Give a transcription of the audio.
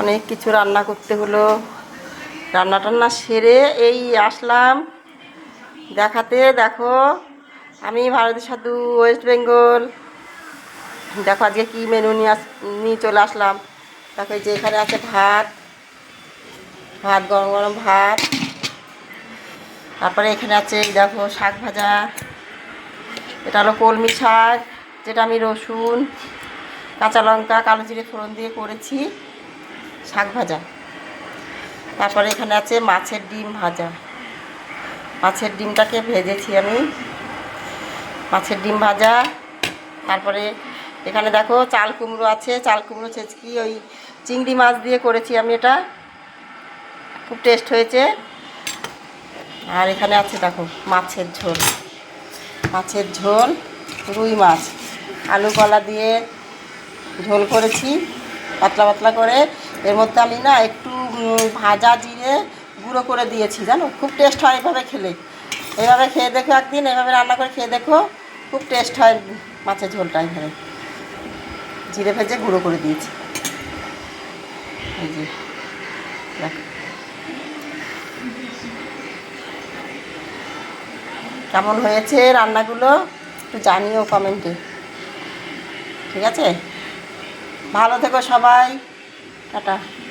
অনেক কিছু রান্না করতে হলো। রান্না টান্না সেরে এই আসলাম। দেখাতে দেখো, আমি ভারতের সাধু, ওয়েস্ট বেঙ্গল। দেখো আজকে কী মেনু নিয়ে আস, নিয়ে চলে আসলাম। দেখো যে এখানে আছে ভাত ভাত, গরম গরম ভাত। তারপরে এখানে আছে দেখো শাক ভাজা। এটা হলো কলমি শাক, যেটা আমি রসুন, কাঁচা লঙ্কা, কালো জিরে ফোড়ন দিয়ে করেছি। শাক ভাজা। তারপরে এখানে আছে মাছের ডিম ভাজা। মাছের ডিমটাকে ভেজেছি আমি। মাছের ডিম ভাজা। তারপরে এখানে দেখো চাল কুমড়ো আছে। চাল কুমড়ো ছেচকি, ওই চিংড়ি মাছ দিয়ে করেছি আমি এটা। খুব টেস্ট হয়েছে। আর এখানে আছে দেখো মাছের ঝোল। মাছের ঝোল, রুই মাছ। আলু কলা দিয়ে ঝোল করেছি। পাতলা পাতলা করে। এর মধ্যে আমি না একটু ভাজা জিরে গুঁড়ো করে দিয়েছি, জানো? খুব টেস্ট হয় এভাবে খেলে। এভাবে খেয়ে দেখো একদিন, এভাবে রান্না করে খেয়ে দেখো, খুব টেস্ট হয় মাছের ঝোলটা এভাবে। জিরে ভেজে গুঁড়ো করে দিয়েছি। কেমন হয়েছে রান্নাগুলো? একটু জানিও কমেন্টে। ঠিক আছে? ভালো থেকো সবাই। টাটা।